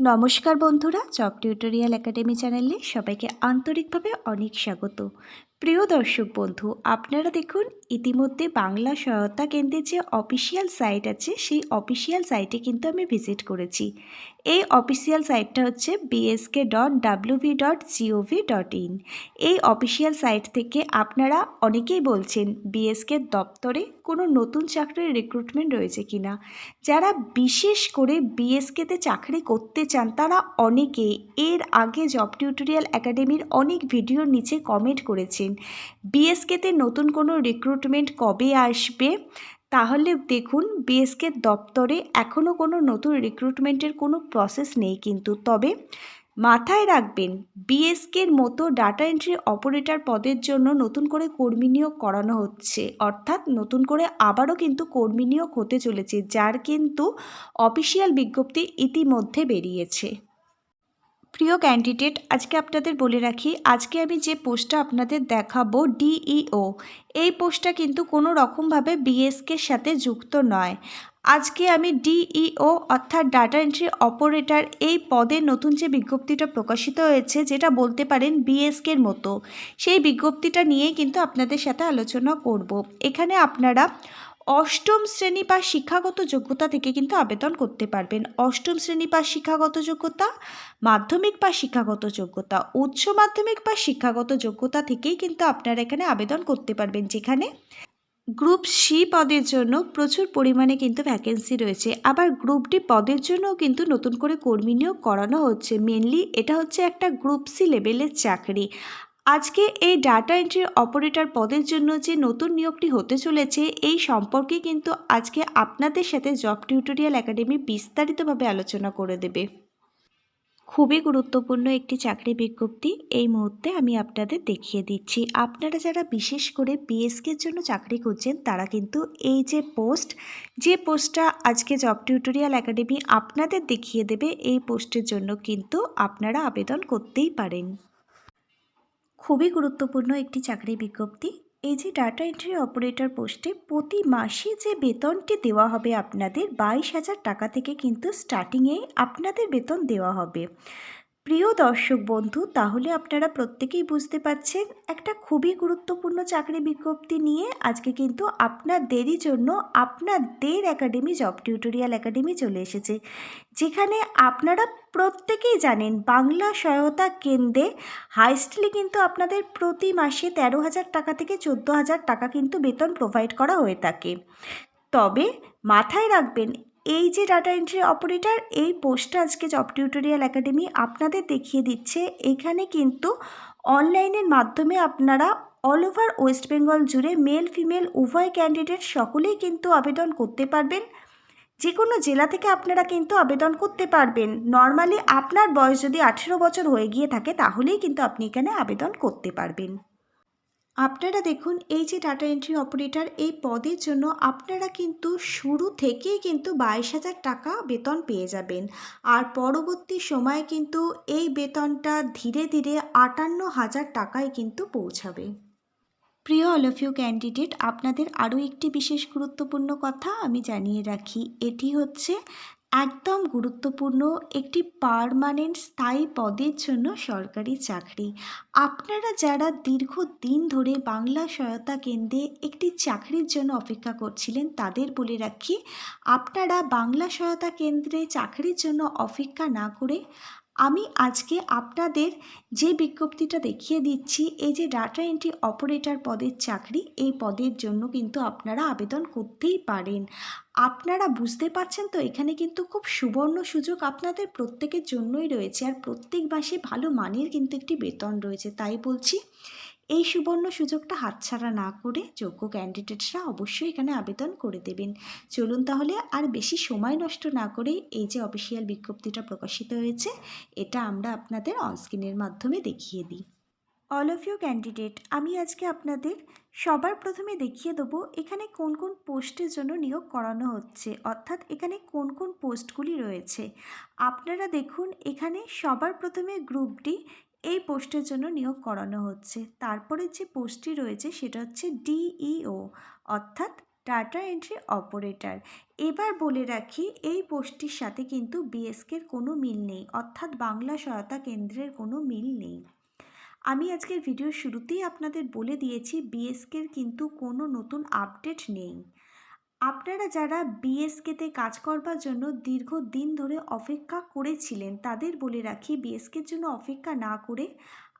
নমস্কার বন্ধুরা job tutorial academy চ্যানেলে সবাইকে আন্তরিকভাবে অনেক স্বাগত। প্রিয় দর্শক বন্ধু, আপনারা দেখুন, ইতিমধ্যে বাংলা সহায়তা কেন্দ্রের যে অফিসিয়াল সাইট আছে, সেই অফিসিয়াল সাইটে কিন্তু আমি ভিজিট করেছি। এই অফিসিয়াল সাইটটা হচ্ছে BSK dot WV dot gov dot in এই অফিসিয়াল সাইট থেকে আপনারা অনেকেই বলছেন বিএসকে দপ্তরে কোনো নতুন চাকরির রিক্রুটমেন্ট রয়েছে কিনা। যারা বিশেষ করে বিএসকেতে চাকরি করতে চান, তারা অনেকে এর আগে জব টিউটোরিয়াল একাডেমির অনেক ভিডিওর নিচে কমেন্ট করেছেন। বিএসকেতে নতুন কোনো রিক্রুটমেন্ট কবে আসবে? তাহলে দেখুন বিএসকে দপ্তরে এখনও কোনো নতুন রিক্রুটমেন্টের কোনো প্রসেস নেই কিন্তু। তবে মাথায় রাখবেন বিএসকের মতো ডাটা এন্ট্রি অপারেটর পদের জন্য নতুন করে কর্মী নিয়োগ করানো হচ্ছে। অর্থাৎ নতুন করে আবারও কিন্তু কর্মী নিয়োগ হতে চলেছে, যার কিন্তু অফিসিয়াল বিজ্ঞপ্তি ইতিমধ্যে বেরিয়েছে। প্রিয় ক্যান্ডিডেট আজকে আপনাদের বলে রাখি, আজকে আমি যে পোস্টটা আপনাদের দেখাবো ডিইও এই পোস্টটা কিন্তু কোনো রকমভাবে বিএসকের সাথে যুক্ত নয়। আজকে আমি ডিইও অর্থাৎ ডাটা এন্ট্রি অপারেটর এই পদে নতুন যে বিজ্ঞপ্তিটা প্রকাশিত হয়েছে, যেটা বলতে পারেন বিএসকের মতো, সেই বিজ্ঞপ্তিটা নিয়েই কিন্তু আপনাদের সাথে আলোচনা করব। এখানে আপনারা অষ্টম শ্রেণি বা শিক্ষাগত যোগ্যতা থেকে কিন্তু আবেদন করতে পারবেন। অষ্টম শ্রেণি বা শিক্ষাগত যোগ্যতা, মাধ্যমিক বা শিক্ষাগত যোগ্যতা, উচ্চ মাধ্যমিক বা শিক্ষাগত যোগ্যতা থেকেই কিন্তু আপনারা এখানে আবেদন করতে পারবেন, যেখানে গ্রুপ সি পদের জন্য প্রচুর পরিমাণে কিন্তু ভ্যাকেন্সি রয়েছে। আবার গ্রুপ ডি পদের জন্যও কিন্তু নতুন করে কর্মী নিয়োগ করানো হচ্ছে। মেনলি এটা হচ্ছে একটা গ্রুপ সি লেভেলের চাকরি। আজকে এই ডাটা এন্ট্রি অপারেটর পদের জন্য যে নতুন নিয়োগটি হতে চলেছে, এই সম্পর্কে কিন্তু আজকে আপনাদের সাথে জব টিউটোরিয়াল একাডেমি বিস্তারিতভাবে আলোচনা করে দেবে। খুবই গুরুত্বপূর্ণ একটি চাকরি বিজ্ঞপ্তি এই মুহূর্তে আমি আপনাদের দেখিয়ে দিচ্ছি। আপনারা যারা বিশেষ করে বিএসকের জন্য চাকরি করছেন, তারা কিন্তু এই যে পোস্ট যে পোস্টটা আজকে জব টিউটোরিয়াল একাডেমি আপনাদের দেখিয়ে দেবে, এই পোস্টের জন্য কিন্তু আপনারা আবেদন করতেই পারেন। খুবই গুরুত্বপূর্ণ একটি চাকরি বিজ্ঞপ্তি। এই যে ডাটা এন্ট্রি অপারেটর পোস্টে প্রতি মাসে যে বেতনটি দেওয়া হবে আপনাদের বাইশ হাজার টাকা থেকে কিন্তু স্টার্টিংয়ে আপনাদের বেতন দেওয়া হবে। প্রিয় দর্শক বন্ধু, তাহলে আপনারা প্রত্যেকেই বুঝতে পাচ্ছেন একটা খুবই গুরুত্বপূর্ণ চাকরি বিজ্ঞপ্তি নিয়ে আজকে কিন্তু আপনাদেরই জন্য আপনাদের একাডেমি জব টিউটোরিয়াল একাডেমি চলে এসেছে। যেখানে আপনারা প্রত্যেকেই জানেন বাংলা সহায়তা কেন্দ্রে হাইস্টলি কিন্তু আপনাদের প্রতি মাসে তেরো হাজার টাকা থেকে চোদ্দ হাজার টাকা কিন্তু বেতন প্রোভাইড করা হয়ে থাকে। তবে মাথায় রাখবেন এই যে ডাটা এন্ট্রি অপারেটর এই পোস্টটা আজকে জব টিউটোরিয়াল একাডেমি আপনাদের দেখিয়ে দিচ্ছে। এখানে কিন্তু অনলাইনের মাধ্যমে আপনারা অল ওভার ওয়েস্ট বেঙ্গল জুড়ে মেল ফিমেল উভয় ক্যান্ডিডেট সকলেই কিন্তু আবেদন করতে পারবেন। যে কোনো জেলা থেকে আপনারা কিন্তু আবেদন করতে পারবেন। নর্মালি আপনার বয়স যদি আঠেরো বছর হয়ে গিয়ে থাকে, তাহলেই কিন্তু আপনি এখানে আবেদন করতে পারবেন। আপনারা দেখুন, এই যে ডাটা এন্ট্রি অপারেটর এই পদের জন্য আপনারা কিন্তু শুরু থেকেই কিন্তু বাইশ হাজার টাকা বেতন পেয়ে যাবেন। আর পরবর্তী সময়ে কিন্তু এই বেতনটা ধীরে ধীরে আটান্ন হাজার টাকায় কিন্তু পৌঁছাবে। প্রিয় অল অফ ইউ ক্যান্ডিডেট আপনাদের আরও একটি বিশেষ গুরুত্বপূর্ণ কথা আমি জানিয়ে রাখি। এটি হচ্ছে একদম গুরুত্বপূর্ণ একটি পারমানেন্ট স্থায়ী পদের জন্য সরকারি চাকরি। আপনারা যারা দীর্ঘ দিন ধরে বাংলা সহায়তা কেন্দ্রে একটি চাকরির জন্য অপেক্ষা করছিলেন, তাদের বলে রাখি, আপনারা বাংলা সহায়তা কেন্দ্রে চাকরির জন্য অপেক্ষা না করে আমি আজকে আপনাদের যে বিজ্ঞপ্তিটা দেখিয়ে দিচ্ছি, এই যে ডাটা এন্ট্রি অপারেটর পদের চাকরি, এই পদের জন্য কিন্তু আপনারা আবেদন করতেই পারেন। আপনারা বুঝতে পারছেন তো, এখানে কিন্তু খুব সুবর্ণ সুযোগ আপনাদের প্রত্যেকের জন্যই রয়েছে, আর প্রত্যেক মাসে ভালো মানের কিন্তু একটি বেতন রয়েছে, তাই বলছি। এই সুবর্ণ সুযোগটা হাতছাড়া না করে যোগ্য ক্যান্ডিডেটসরা অবশ্যই এখানে আবেদন করে দেবেন। চলুন তাহলে আর বেশি সময় নষ্ট না করে এই যে অফিসিয়াল বিজ্ঞপ্তিটা প্রকাশিত হয়েছে, এটা আমরা আপনাদের অনস্ক্রিনের মাধ্যমে দেখিয়ে দিই। অল অফ ইউ ক্যান্ডিডেট আমি আজকে আপনাদের সবার প্রথমে দেখিয়ে দেবো এখানে কোন কোন পোস্টের জন্য নিয়োগ করানো হচ্ছে, অর্থাৎ এখানে কোন কোন পোস্টগুলি রয়েছে। আপনারা দেখুন, এখানে সবার প্রথমে গ্রুপ ডি এই পোস্টের জন্য নিয়োগ করানো হচ্ছে। তারপরে যে পোস্টটি রয়েছে সেটা হচ্ছে ডিইও, অর্থাৎ ডাটা এন্ট্রি অপারেটর। এবার বলে রাখি, এই পোস্টটির সাথে কিন্তু বিএসকের কোনো মিল নেই, অর্থাৎ বাংলা সহায়তা কেন্দ্রের কোনো মিল নেই। আমি আজকের ভিডিওর শুরুতেই আপনাদের বলে দিয়েছি, বিএসকের কিন্তু কোনো নতুন আপডেট নেই। আপনারা যারা বিএসকেতে কাজ করবার জন্য দীর্ঘদিন ধরে অপেক্ষা করেছিলেন, তাদের বলে রাখি বিএসকের জন্য অপেক্ষা না করে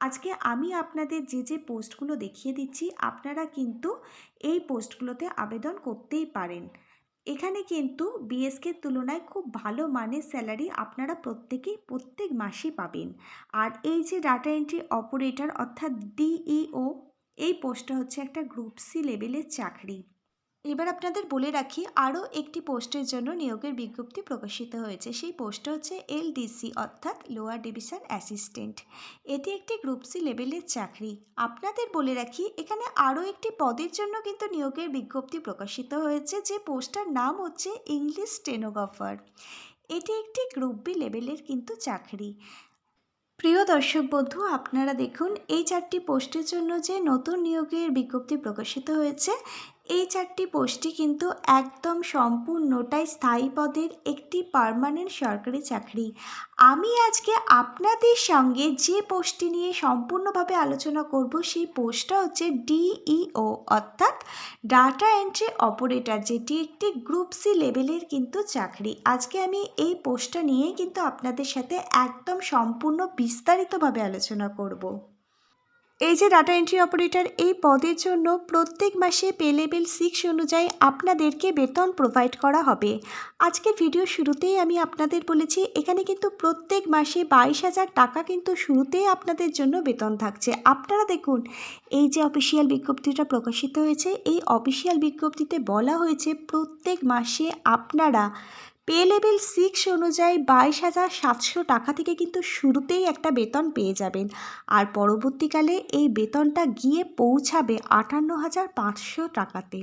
আজকে আমি আপনাদের যে যে পোস্টগুলো দেখিয়ে দিচ্ছি, আপনারা কিন্তু এই পোস্টগুলোতে আবেদন করতেই পারেন। এখানে কিন্তু বিএসকের তুলনায় খুব ভালো মানের স্যালারি আপনারা প্রত্যেকেই প্রত্যেক মাসেই পাবেন। আর এই যে ডাটা এন্ট্রি অপারেটর অর্থাৎ ডিইও এই পোস্টটা হচ্ছে একটা গ্রুপ সি লেভেলের চাকরি। এবার আপনাদের বলে রাখি, আরও একটি পোস্টের জন্য নিয়োগের বিজ্ঞপ্তি প্রকাশিত হয়েছে। সেই পোস্টটা হচ্ছে এলডিসি, অর্থাৎ লোয়ার ডিভিশন অ্যাসিস্ট্যান্ট। এটি একটি গ্রুপ সি লেভেলের চাকরি। আপনাদের বলে রাখি, এখানে আরও একটি পদের জন্য কিন্তু নিয়োগের বিজ্ঞপ্তি প্রকাশিত হয়েছে, যে পোস্টটার নাম হচ্ছে ইংলিশ স্টেনোগ্রাফার। এটি একটি গ্রুপ বি লেভেলের কিন্তু চাকরি। প্রিয় দর্শক বন্ধু, আপনারা দেখুন, এই চারটি পোস্টের জন্য যে নতুন নিয়োগের বিজ্ঞপ্তি প্রকাশিত হয়েছে এই চারটি পোস্টই কিন্তু একদম সম্পূর্ণটাই স্থায়ী পদের একটি পার্মানেন্ট সরকারি চাকরি। আমি আজকে আপনাদের সঙ্গে যে পোস্টটি নিয়ে সম্পূর্ণভাবে আলোচনা করব সেই পোস্টটা হচ্ছে ডিইও অর্থাৎ ডাটা এন্ট্রি অপারেটর যেটি একটি গ্রুপ সি লেভেলের কিন্তু চাকরি। আজকে আমি এই পোস্টটা নিয়ে কিন্তু আপনাদের সাথে একদম সম্পূর্ণ বিস্তারিতভাবে আলোচনা করব। এই যে ডাটা এন্ট্রি অপারেটর এই পদের জন্য প্রত্যেক মাসে পে লেভেল সিক্স অনুযায়ী আপনাদেরকে বেতন প্রোভাইড করা হবে। আজকের ভিডিও শুরুতেই আমি আপনাদের বলেছি, এখানে কিন্তু প্রত্যেক মাসে বাইশ হাজার টাকা কিন্তু শুরুতেই আপনাদের জন্য বেতন থাকছে। আপনারা দেখুন, এই যে অফিসিয়াল বিজ্ঞপ্তিটা প্রকাশিত হয়েছে, এই অফিসিয়াল বিজ্ঞপ্তিতে বলা হয়েছে প্রত্যেক মাসে আপনারা পে লেভেল সিক্স অনুযায়ী বাইশ হাজার সাতশো টাকা থেকে কিন্তু শুরুতেই একটা বেতন পেয়ে যাবেন। আর পরবর্তীকালে এই বেতনটা গিয়ে পৌঁছাবে আটান্ন হাজার পাঁচশো টাকাতে।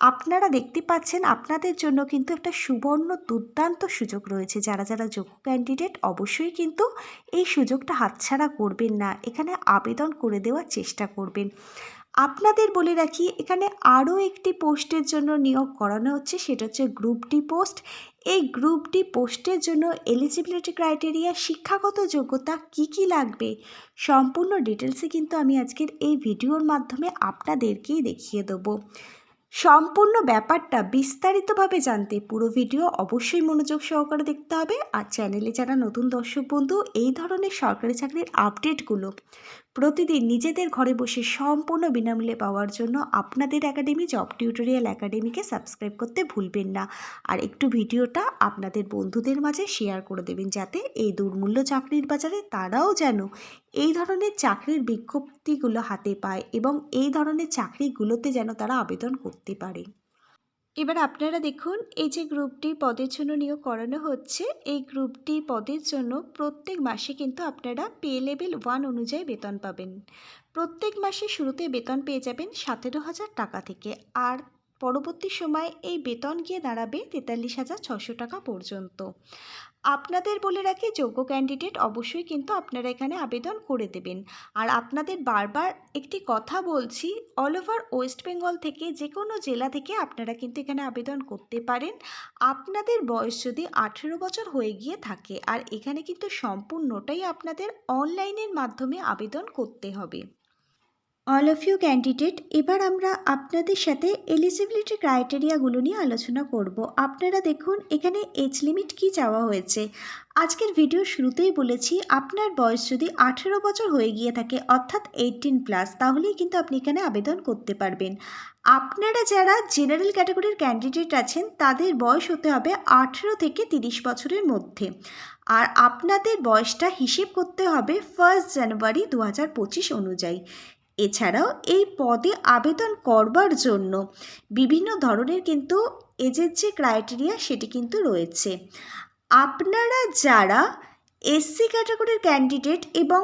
আপনারা দেখতে পাচ্ছেন আপনাদের জন্য কিন্তু একটা সুবর্ণ দুর্দান্ত সুযোগ রয়েছে। যারা যারা যোগ্য ক্যান্ডিডেট অবশ্যই কিন্তু এই সুযোগটা হাতছাড়া করবেন না। এখানে আবেদন করে দেওয়ার চেষ্টা করবেন। আপনাদের বলে রাখি, এখানে আরও একটি পোস্টের জন্য নিয়োগ করানো হচ্ছে। সেটা হচ্ছে গ্রুপ ডি পোস্ট এই গ্রুপ ডি পোস্টের জন্য এলিজিবিলিটি ক্রাইটেরিয়া শিক্ষাগত যোগ্যতা কি কি লাগবে? সম্পূর্ণ ডিটেলসে কিন্তু আমি আজকের এই ভিডিওর মাধ্যমে আপনাদেরকেই দেখিয়ে দেবো। সম্পূর্ণ ব্যাপারটা বিস্তারিতভাবে জানতে পুরো ভিডিও অবশ্যই মনোযোগ সহকারে দেখতে হবে। আর চ্যানেলে যারা নতুন দর্শক বন্ধু, এই ধরনের সরকারি চাকরির আপডেটগুলো প্রতিদিন নিজেদের ঘরে বসে সম্পূর্ণ বিনামূল্যে পাওয়ার জন্য আপনাদের একাডেমি জব টিউটোরিয়াল একাডেমিকে সাবস্ক্রাইব করতে ভুলবেন না। আর একটু ভিডিওটা আপনাদের বন্ধুদের মাঝে শেয়ার করে দেবেন যাতে এই দুর্মূল্য চাকরির বাজারে তারাও যেন এই ধরনের চাকরির বিজ্ঞপ্তিগুলো হাতে পায় এবং এই ধরনের চাকরিগুলোতে যেন তারা আবেদন করতে পারে। এবার আপনারা দেখুন, এই যে গ্রুপটি পদের জন্য নিয়োগ করানো হচ্ছে, এই গ্রুপটি পদের জন্য প্রত্যেক মাসে কিন্তু আপনারা পে লেভেল ওয়ান অনুযায়ী বেতন পাবেন। প্রত্যেক মাসে শুরুতে বেতন পেয়ে যাবেন সতেরো হাজার টাকা থেকে। আর পরবর্তী সময় এই বেতন গিয়ে দাঁড়াবে তেতাল্লিশ হাজার ছশো টাকা পর্যন্ত। আপনাদের বলে রাখি, যোগ্য ক্যান্ডিডেট অবশ্যই কিন্তু আপনারা এখানে আবেদন করে দেবেন। আর আপনাদের বারবার একটি কথা বলছি অল ওভার ওয়েস্ট বেঙ্গল থেকে যে কোনো জেলা থেকে আপনারা কিন্তু এখানে আবেদন করতে পারেন। আপনাদের বয়স যদি আঠেরো বছর হয়ে গিয়ে থাকে, আর এখানে কিন্তু সম্পূর্ণটাই আপনাদের অনলাইনের মাধ্যমে আবেদন করতে হবে। অল অফ ইউ ক্যান্ডিডেট এবার আমরা আপনাদের সাথে এলিজিবিলিটি ক্রাইটেরিয়াগুলো নিয়ে আলোচনা করব। আপনারা দেখুন, এখানে এজ লিমিট কি চাওয়া হয়েছে। আজকের ভিডিও শুরুতেই বলেছি, আপনার বয়স যদি আঠেরো বছর হয়ে গিয়ে থাকে, অর্থাৎ এইটিন প্লাস তাহলেই কিন্তু আপনি এখানে আবেদন করতে পারবেন। আপনারা যারা জেনারেল ক্যাটাগরির ক্যান্ডিডেট আছেন, তাদের বয়স হতে হবে আঠেরো থেকে তিরিশ বছরের মধ্যে। আর আপনাদের বয়সটা হিসেব করতে হবে ফার্স্ট জানুয়ারি দু হাজার পঁচিশ অনুযায়ী। এছাড়াও এই পদে আবেদন করবার জন্য বিভিন্ন ধরনের কিন্তু এজের যে ক্রাইটেরিয়া সেটি কিন্তু রয়েছে। আপনারা যারা এসসি ক্যাটাগরির ক্যান্ডিডেট এবং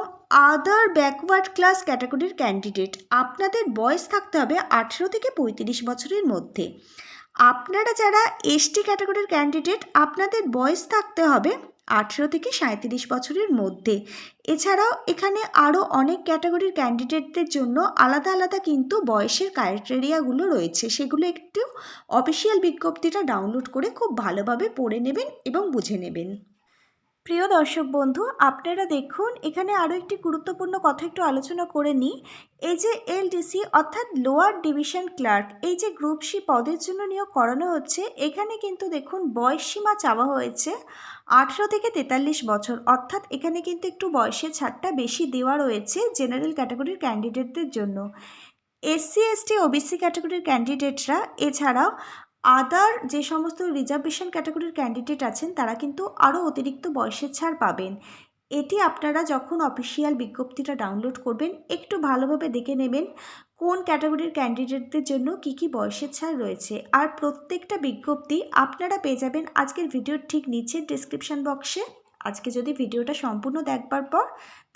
আদার ব্যাকওয়ার্ড ক্লাস ক্যাটাগরির ক্যান্ডিডেট আপনাদের বয়স থাকতে হবে আঠেরো থেকে পঁয়ত্রিশ বছরের মধ্যে। আপনারা যারা এসটি ক্যাটাগরির ক্যান্ডিডেট আপনাদের বয়স থাকতে হবে আঠেরো থেকে সাঁত্রিশ বছরের মধ্যে। এছাড়াও এখানে আরও অনেক ক্যাটাগরির ক্যান্ডিডেটদের জন্য আলাদা আলাদা কিন্তু বয়সের ক্রাইটেরিয়াগুলো রয়েছে। সেগুলো একটু অফিসিয়াল বিজ্ঞপ্তিটা ডাউনলোড করে খুব ভালোভাবে পড়ে নেবেন এবং বুঝে নেবেন। প্রিয় দর্শক বন্ধু, আপনারা দেখুন, এখানে আরও একটি গুরুত্বপূর্ণ কথা একটু আলোচনা করে নিই। এই যে এলডিসি, অর্থাৎ লোয়ার ডিভিশন ক্লার্ক, এই যে গ্রুপ সি পদের জন্য নিয়োগ করানো হচ্ছে, এখানে কিন্তু দেখুন বয়স সীমা চাওয়া হয়েছে। আঠেরো থেকে তেতাল্লিশ বছর। অর্থাৎ এখানে কিন্তু একটু বয়সের ছাড়টা বেশি দেওয়া রয়েছে জেনারেল ক্যাটাগরির ক্যান্ডিডেটদের জন্য। এসসি, এসটি, ওবিসি ক্যাটাগরির ক্যান্ডিডেটরা, এছাড়াও আদার যে সমস্ত রিজার্ভেশন ক্যাটাগরির ক্যান্ডিডেট আছেন, তারা কিন্তু আরও অতিরিক্ত বয়সের ছাড় পাবেন। এটি আপনারা যখন অফিসিয়াল বিজ্ঞপ্তিটা ডাউনলোড করবেন, একটু ভালোভাবে দেখে নেবেন। কোন ক্যাটাগরির ক্যান্ডিডেটদের জন্য কি কি বয়সের ছাড় রয়েছে? আর প্রত্যেকটা বিজ্ঞপ্তি আপনারা পেয়ে যাবেন আজকের ভিডিওর ঠিক নিচের ডিসক্রিপশান বক্সে আজকে যদি ভিডিওটা সম্পূর্ণ দেখবার পর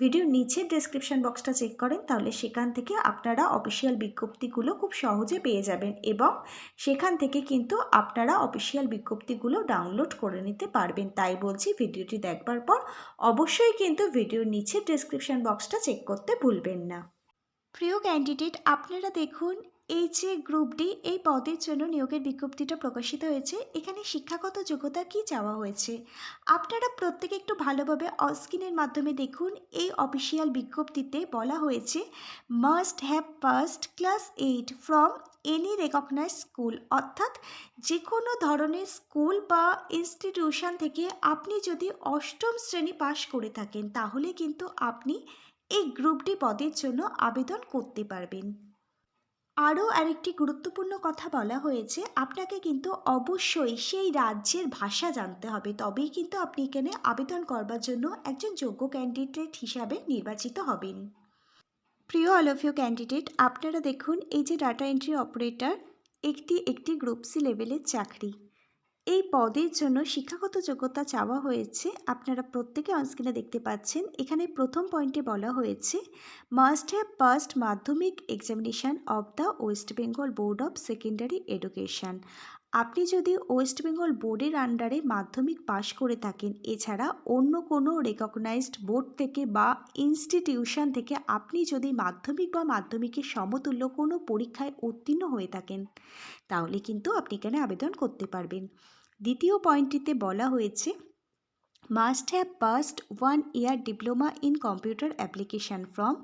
ভিডিওর নিচের ডেসক্রিপশন বক্সটা চেক করেন, তাহলে সেখান থেকে আপনারা অফিসিয়াল বিজ্ঞপ্তিগুলো খুব সহজে পেয়ে যাবেন এবং সেখান থেকে কিন্তু আপনারা অফিসিয়াল বিজ্ঞপ্তিগুলো ডাউনলোড করে নিতে পারবেন। তাই বলছি ভিডিওটি দেখবার পর অবশ্যই কিন্তু ভিডিওর নিচের ডেসক্রিপশন বক্সটা চেক করতে ভুলবেন না। প্রিয় ক্যান্ডিডেট আপনারা দেখুন, এই যে গ্রুপ ডি এই পদের জন্য নিয়োগের বিজ্ঞপ্তিটা প্রকাশিত হয়েছে। এখানে শিক্ষাগত যোগ্যতা কি চাওয়া হয়েছে? আপনারা প্রত্যেকে একটু ভালোভাবে অস্কিনের মাধ্যমে দেখুন, এই অফিসিয়াল বিজ্ঞপ্তিতে বলা হয়েছে must have passed class eight from any recognise school অর্থাৎ যে কোনো ধরনের স্কুল বা ইনস্টিটিউশন থেকে আপনি যদি অষ্টম শ্রেণি পাশ করে থাকেন, তাহলে কিন্তু আপনি এই গ্রুপ ডি পদের জন্য আবেদন করতে পারবেন। আরও আরেকটি গুরুত্বপূর্ণ কথা বলা হয়েছে, আপনাকে কিন্তু অবশ্যই সেই রাজ্যের ভাষা জানতে হবে। তবেই কিন্তু আপনি এখানে আবেদন করবার জন্য একজন যোগ্য ক্যান্ডিডেট হিসাবে নির্বাচিত হবেন। প্রিয় অল ক্যান্ডিডেট আপনারা দেখুন, এই যে ডাটা এন্ট্রি অপারেটর একটি একটি গ্রুপ সি লেভেলের চাকরি। এই পদের জন্য শিক্ষাগত যোগ্যতা চাওয়া হয়েছে। আপনারা প্রত্যেকে অনস্ক্রিনে দেখতে পাচ্ছেন। এখানে প্রথম পয়েন্টে বলা হয়েছে must have passed Madhyamik examination of the West Bengal Board of Secondary Education আপনি যদি ওয়েস্ট বেঙ্গল বোর্ডের আন্ডারে মাধ্যমিক পাশ করে থাকেন, এছাড়া অন্য কোনো রেকগনাইজড বোর্ড থেকে বা ইনস্টিটিউশন থেকে আপনি যদি মাধ্যমিক বা মাধ্যমিকের সমতুল্য কোনো পরীক্ষায় উত্তীর্ণ হয়ে থাকেন, তাহলে কিন্তু আপনি এখানে আবেদন করতে পারবেন। দ্বিতীয় পয়েন্টটিতে বলা হয়েছে must have passed one year diploma in computer application from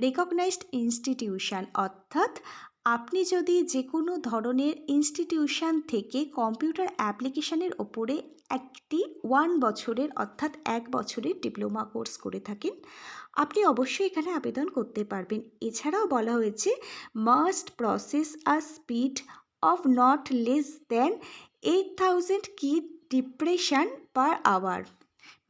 recognised institution অর্থাৎ আপনি যদি যে কোনো ধরনের ইনস্টিটিউশন থেকে কম্পিউটার অ্যাপ্লিকেশানের ওপরে একটি ওয়ান বছরের অর্থাৎ এক বছরের ডিপ্লোমা কোর্স করে থাকেন, আপনি অবশ্যই এখানে আবেদন করতে পারবেন। এছাড়াও বলা হয়েছে must process a speed of not less than eight thousand key depression per hour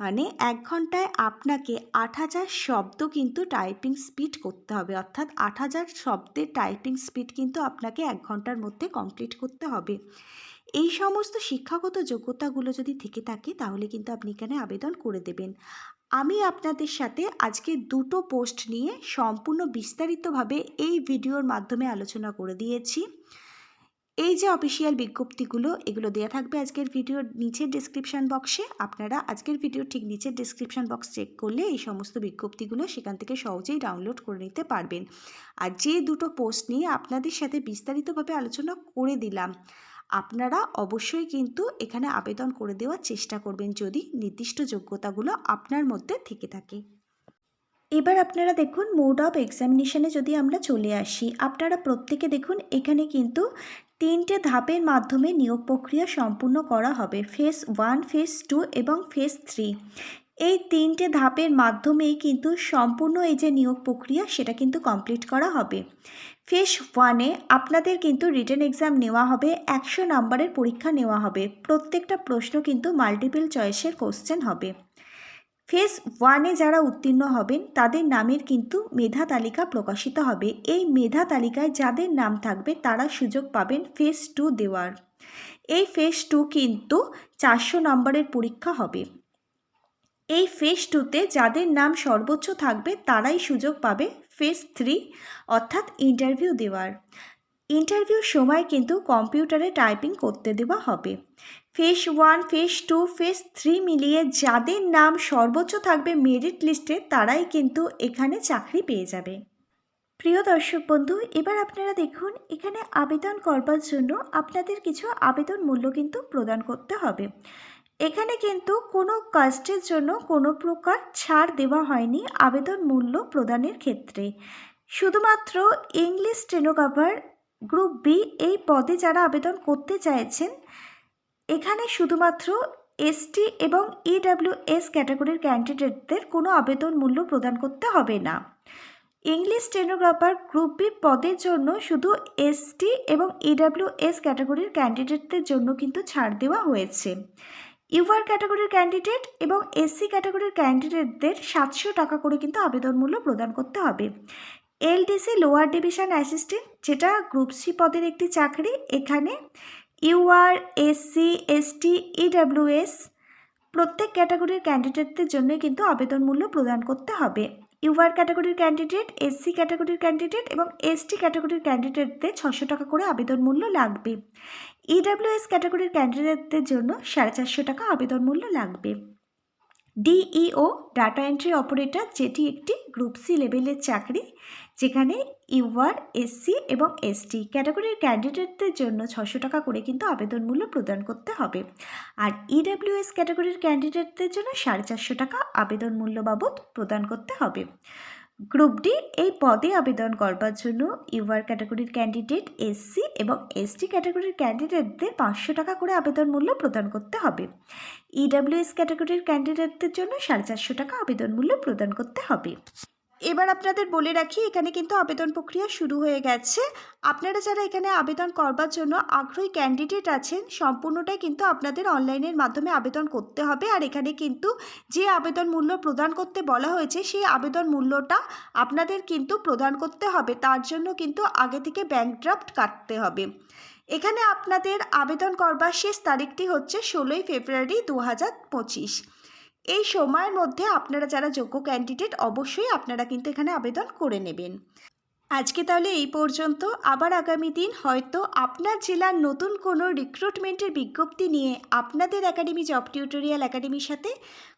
মানে এক ঘন্টায় আপনাকে আট হাজার শব্দ কিন্তু টাইপিং স্পিড করতে হবে। অর্থাৎ আট হাজার শব্দের টাইপিং স্পিড কিন্তু আপনাকে এক ঘণ্টার মধ্যে কমপ্লিট করতে হবে। এই সমস্ত শিক্ষাগত যোগ্যতাগুলো যদি থেকে থাকে, তাহলে কিন্তু আপনি এখানে আবেদন করে দেবেন। আমি আপনাদের সাথে আজকে দুটো পোস্ট নিয়ে সম্পূর্ণ বিস্তারিতভাবে এই ভিডিওর মাধ্যমে আলোচনা করে দিয়েছি। এই যে অফিসিয়াল বিজ্ঞপ্তিগুলো, এগুলো দেওয়া থাকবে আজকের ভিডিওর নিচের ডিসক্রিপশান বক্সে আপনারা আজকের ভিডিওর ঠিক নিচের ডিসক্রিপশান বক্স চেক করলে এই সমস্ত বিজ্ঞপ্তিগুলো সেখান থেকে সহজেই ডাউনলোড করে নিতে পারবেন। আর যে দুটো পোস্ট নিয়ে আপনাদের সাথে বিস্তারিতভাবে আলোচনা করে দিলাম, আপনারা অবশ্যই কিন্তু এখানে আবেদন করে দেওয়ার চেষ্টা করবেন যদি নির্দিষ্ট যোগ্যতাগুলো আপনার মধ্যে থেকে থাকে। এবার আপনারা দেখুন মোড অফ এক্সামিনেশানে যদি আমরা চলে আসি, আপনারা প্রত্যেকে দেখুন, এখানে কিন্তু তিনটে ধাপের মাধ্যমে নিয়োগ প্রক্রিয়া সম্পূর্ণ করা হবে ফেস ওয়ান ফেস টু এবং ফেস থ্রি এই তিনটে ধাপের মাধ্যমেই কিন্তু সম্পূর্ণ এই যে নিয়োগ প্রক্রিয়া, সেটা কিন্তু কমপ্লিট করা হবে। ফেস ওয়ানে আপনাদের কিন্তু রিটার্ন এক্সাম নেওয়া হবে, একশো নাম্বারের পরীক্ষা নেওয়া হবে। প্রত্যেকটা প্রশ্ন কিন্তু মাল্টিপল চয়েসের কোশ্চেন হবে। ফেজ ওয়ানে যারা উত্তীর্ণ হবেন, তাদের নামের কিন্তু মেধা তালিকা প্রকাশিত হবে। এই মেধা তালিকায় যাদের নাম থাকবে, তারা সুযোগ পাবেন ফেস টু দেওয়ার। এই ফেস টু কিন্তু চারশো নম্বরের পরীক্ষা হবে। এই ফেস টুতে যাদের নাম সর্বোচ্চ থাকবে, তারাই সুযোগ পাবে ফেস থ্রি, অর্থাৎ ইন্টারভিউ দেওয়ার। ইন্টারভিউর সময় কিন্তু কম্পিউটারে টাইপিং করতে দেওয়া হবে। Phase one, phase two, phase three মিলিয়ে যাদের নাম সর্বোচ্চ থাকবে মেরিট লিস্টে, তারাই কিন্তু এখানে চাকরি পেয়ে যাবে। প্রিয় দর্শক বন্ধু, এবার আপনারা দেখুন, এখানে আবেদন করবার জন্য আপনাদের কিছু আবেদন মূল্য কিন্তু প্রদান করতে হবে। এখানে কিন্তু কোনো কাস্টের জন্য কোনো প্রকার ছাড় দেওয়া হয়নি আবেদন মূল্য প্রদানের ক্ষেত্রে। শুধুমাত্র ইংলিশ স্টেনোগ্রাফার গ্রুপ বি এই পদে যারা আবেদন করতে চাইছেন এখানে শুধুমাত্র এসটি এবং ইডাব্লিউএস ক্যাটাগরির ক্যান্ডিডেটদের কোনো আবেদন মূল্য প্রদান করতে হবে না। ইংলিশ স্টেনোগ্রাফার গ্রুপ বি পদের জন্য শুধু এসটি এবং ইডাব্লিউএস ক্যাটাগরির ক্যান্ডিডেটদের জন্য কিন্তু ছাড় দেওয়া হয়েছে। ইউআর ক্যাটাগরির ক্যান্ডিডেট এবং এসসি ক্যাটাগরির ক্যান্ডিডেটদের সাতশো টাকা করে কিন্তু আবেদন মূল্য প্রদান করতে হবে। এলডিসি লোয়ার ডিভিশন অ্যাসিস্ট্যান্ট যেটা গ্রুপ সি পদের একটি চাকরি, এখানে ইউআর এসসি এসটি ইডাব্লিউএস প্রত্যেক ক্যাটাগরির ক্যান্ডিডেটদের জন্য কিন্তু আবেদন মূল্য প্রদান করতে হবে। ইউআর ক্যাটাগরির ক্যান্ডিডেট এসসি ক্যাটাগরির ক্যান্ডিডেট এবং এসটি ক্যাটাগরির ক্যান্ডিডেটদের ছশো টাকা করে আবেদন মূল্য লাগবে। ইডাব্লিউএস ক্যাটাগরির ক্যান্ডিডেটদের জন্য সাড়ে চারশো টাকা আবেদন মূল্য লাগবে। ডিইও ডাটা এন্ট্রি অপারেটর, যেটি একটি গ্রুপ সি লেভেলের চাকরি যেখানে ইউআর, এসসি এবং এসটি ক্যাটাগরির ক্যান্ডিডেটদের জন্য ছশো টাকা করে কিন্তু আবেদন মূল্য প্রদান করতে হবে। আর ইডাব্লিউএস ক্যাটাগরির ক্যান্ডিডেটদের জন্য সাড়ে চারশো টাকা আবেদন মূল্য বাবদ প্রদান করতে হবে। গ্রুপ ডি, এই পদে আবেদন করবার জন্য ইউআর ক্যাটাগরির ক্যান্ডিডেট, এসসি এবং এসটি ক্যাটাগরির ক্যান্ডিডেটদের পাঁচশো টাকা করে আবেদন মূল্য প্রদান করতে হবে। ইডাব্লিউএস ক্যাটাগরির ক্যান্ডিডেটদের জন্য সাড়ে চারশো টাকা আবেদন মূল্য প্রদান করতে হবে। এবার আপনাদের বলে রাখি, এখানে কিন্তু আবেদন প্রক্রিয়া শুরু হয়ে গেছে। আপনারা যারা এখানে আবেদন করবার জন্য আগ্রহী ক্যান্ডিডেট আছেন, সম্পূর্ণটাই কিন্তু আপনাদের অনলাইনের মাধ্যমে আবেদন করতে হবে। আর এখানে কিন্তু যে আবেদন মূল্য প্রদান করতে বলা হয়েছে, সেই আবেদন মূল্যটা আপনাদের কিন্তু প্রদান করতে হবে। তার জন্য কিন্তু আগে থেকে ব্যাংক ড্রাফট কাটতে হবে। এখানে আপনাদের আবেদন করবার শেষ তারিখটি হচ্ছে ষোলোই ফেব্রুয়ারি দু হাজার পঁচিশ। এই সময়ের মধ্যে আপনারা যারা যোগ্য ক্যান্ডিডেট অবশ্যই আপনারা কিন্তু এখানে আবেদন করে নেবেন। আজকে তাহলে এই পর্যন্ত। আবার আগামী দিন হয়তো আপনার জেলার নতুন কোনো রিক্রুটমেন্টের বিজ্ঞপ্তি নিয়ে আপনাদের একাডেমি জব টিউটোরিয়াল একাডেমির সাথে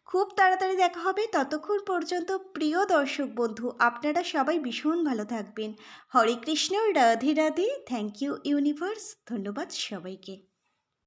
খুব তাড়াতাড়ি দেখা হবে। ততক্ষণ পর্যন্ত প্রিয় দর্শক বন্ধু, আপনারা সবাই ভীষণ ভালো থাকবেন। Hare Krishna, Radhe Radhe. Thank you universe ধন্যবাদ সবাইকে।